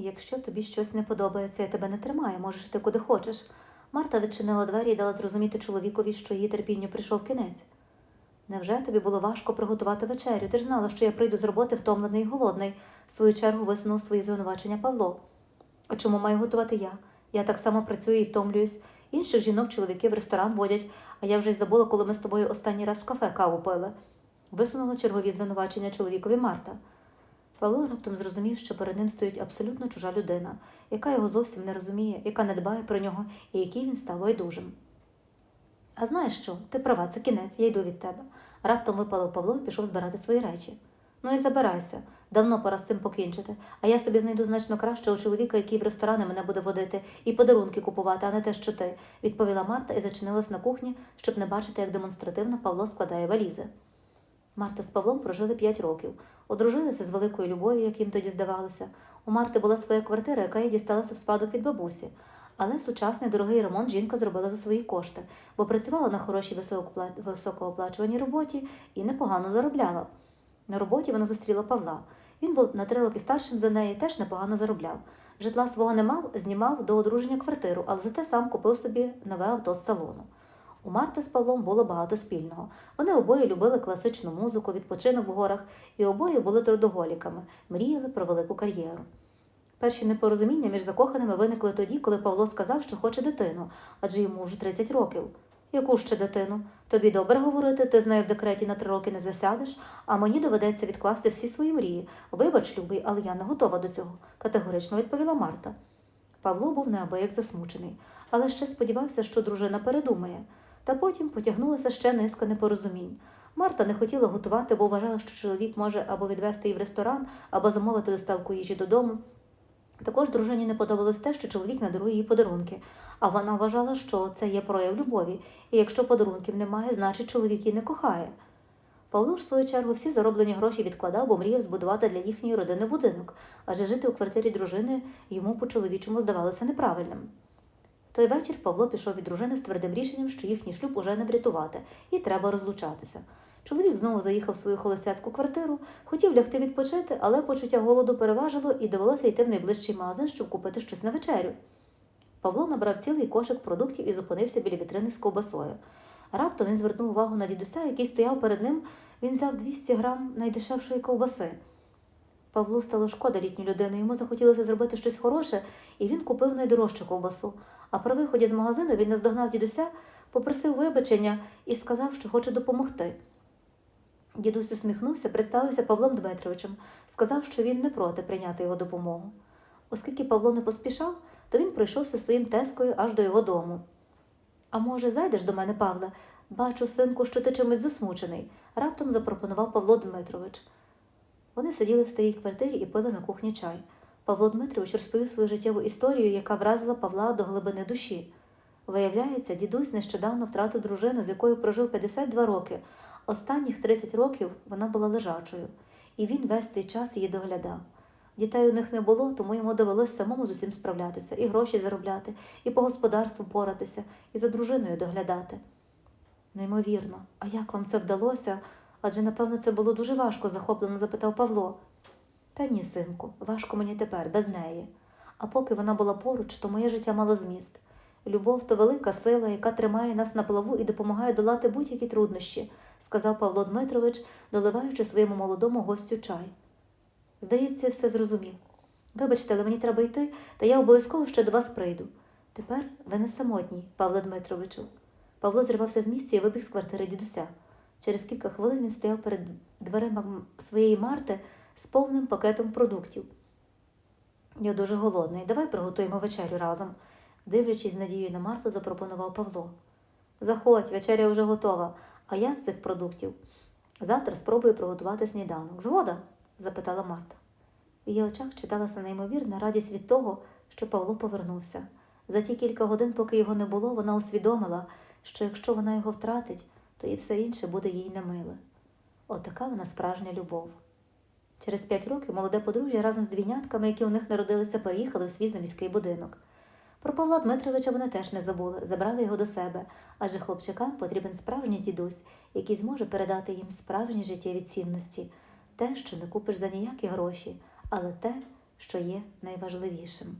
Якщо тобі щось не подобається, я тебе не тримаю, можеш іти куди хочеш. Марта відчинила двері і дала зрозуміти чоловікові, що її терпінню прийшов кінець. Невже тобі було важко приготувати вечерю? Ти ж знала, що я прийду з роботи втомлений і голодний, в свою чергу висунув свої звинувачення Павло. А чому маю готувати я? Я так само працюю і втомлююсь. Інших жінок чоловіки в ресторан водять, а я вже й забула, коли ми з тобою останній раз в кафе каву пили. Висунула чергові звинувачення чоловікові Марта. Павло раптом зрозумів, що перед ним стоїть абсолютно чужа людина, яка його зовсім не розуміє, яка не дбає про нього і який він став байдужим. А знаєш що? Ти права, це кінець, я йду від тебе. Раптом випалив Павло і пішов збирати свої речі. Ну і забирайся. Давно пора з цим покінчити. А я собі знайду значно кращого чоловіка, який в ресторани мене буде водити, і подарунки купувати, а не те, що ти, відповіла Марта і зачинилась на кухні, щоб не бачити, як демонстративно Павло складає валізи. Марта з Павлом прожили п'ять років, одружилися з великою любов'ю, як їм тоді здавалося. У Марти була своя квартира, яка їй дісталася в спадок від бабусі. Але сучасний дорогий ремонт жінка зробила за свої кошти, бо працювала на хорошій високооплачуваній роботі і непогано заробляла. На роботі вона зустріла Павла. Він був на три роки старшим за неї, теж непогано заробляв. Житла свого не мав, знімав до одруження квартиру, але зате сам купив собі нове авто з салону. У Марти з Павлом було багато спільного. Вони обоє любили класичну музику, відпочинок в горах, і обоє були трудоголіками, мріяли про велику кар'єру. Перші непорозуміння між закоханими виникли тоді, коли Павло сказав, що хоче дитину, адже йому вже 30 років. Яку ще дитину? Тобі добре говорити, ти з нею в декреті на три роки не засядеш, а мені доведеться відкласти всі свої мрії. Вибач, любий, але я не готова до цього, категорично відповіла Марта. Павло був неабияк засмучений, але ще сподівався, що дружина передумає. Та потім потягнулася ще низка непорозумінь. Марта не хотіла готувати, бо вважала, що чоловік може або відвести її в ресторан, або замовити доставку їжі додому. Також дружині не подобалось те, що чоловік не дарує їй подарунки, а вона вважала, що це є прояв любові, і якщо подарунків немає, значить чоловік її не кохає. Павло ж, в свою чергу, всі зароблені гроші відкладав, бо мріяв збудувати для їхньої родини будинок, адже жити у квартирі дружини йому по-чоловічому здавалося неправильним. Той вечір Павло пішов від дружини з твердим рішенням, що їхній шлюб уже не врятувати, і треба розлучатися. Чоловік знову заїхав в свою холостяцьку квартиру, хотів лягти відпочити, але почуття голоду переважило і довелося йти в найближчий магазин, щоб купити щось на вечерю. Павло набрав цілий кошик продуктів і зупинився біля вітрини з ковбасою. Раптом він звернув увагу на дідуся, який стояв перед ним. Він взяв 200 грам найдешевшої ковбаси. Павлу стало шкода літню людину, йому захотілося зробити щось хороше, і він купив найдорожчу ковбасу. А при виході з магазину він наздогнав дідуся, попросив вибачення і сказав, що хоче допомогти. Дідусь усміхнувся, представився Павлом Дмитровичем, сказав, що він не проти прийняти його допомогу. Оскільки Павло не поспішав, то він пройшовся своїм тескою аж до його дому. А може, зайдеш до мене, Павле? Бачу, синку, що ти чимось засмучений, раптом запропонував Павло Дмитрович. Вони сиділи в старій квартирі і пили на кухні чай. Павло Дмитрович розповів свою життєву історію, яка вразила Павла до глибини душі. Виявляється, дідусь нещодавно втратив дружину, з якою прожив 52 роки. Останніх 30 років вона була лежачою, і він весь цей час її доглядав. Дітей у них не було, тому йому довелося самому з усім справлятися, і гроші заробляти, і по господарству поратися, і за дружиною доглядати. Неймовірно, а як вам це вдалося? Адже, напевно, це було дуже важко, захоплено запитав Павло. Та ні, синку, важко мені тепер, без неї. А поки вона була поруч, то моє життя мало зміст. Любов то велика сила, яка тримає нас на плаву і допомагає долати будь-які труднощі, сказав Павло Дмитрович, доливаючи своєму молодому гостю чай. Здається, все зрозумів. Вибачте, але мені треба йти, та я обов'язково ще до вас прийду. Тепер ви не самотній, Павле Дмитровичу. Павло зривався з місця і вибіг з квартири дідуся. Через кілька хвилин він стояв перед дверима своєї Марти з повним пакетом продуктів. Я дуже голодний. Давай приготуємо вечерю разом, дивлячись з надією на Марту, запропонував Павло. Заходь, вечеря вже готова, а я з цих продуктів. Завтра спробую приготувати сніданок. Згода? запитала Марта. В її очах читалася неймовірна радість від того, що Павло повернувся. За ті кілька годин, поки його не було, вона усвідомила, що якщо вона його втратить, то і все інше буде їй немиле. Отака вона справжня любов. Через п'ять років молоде подружжя разом з двійнятками, які у них народилися, переїхали в свій заміський будинок. Про Павла Дмитровича вони теж не забули, забрали його до себе, адже хлопчакам потрібен справжній дідусь, який зможе передати їм справжні життєві цінності, те, що не купиш за ніякі гроші, але те, що є найважливішим.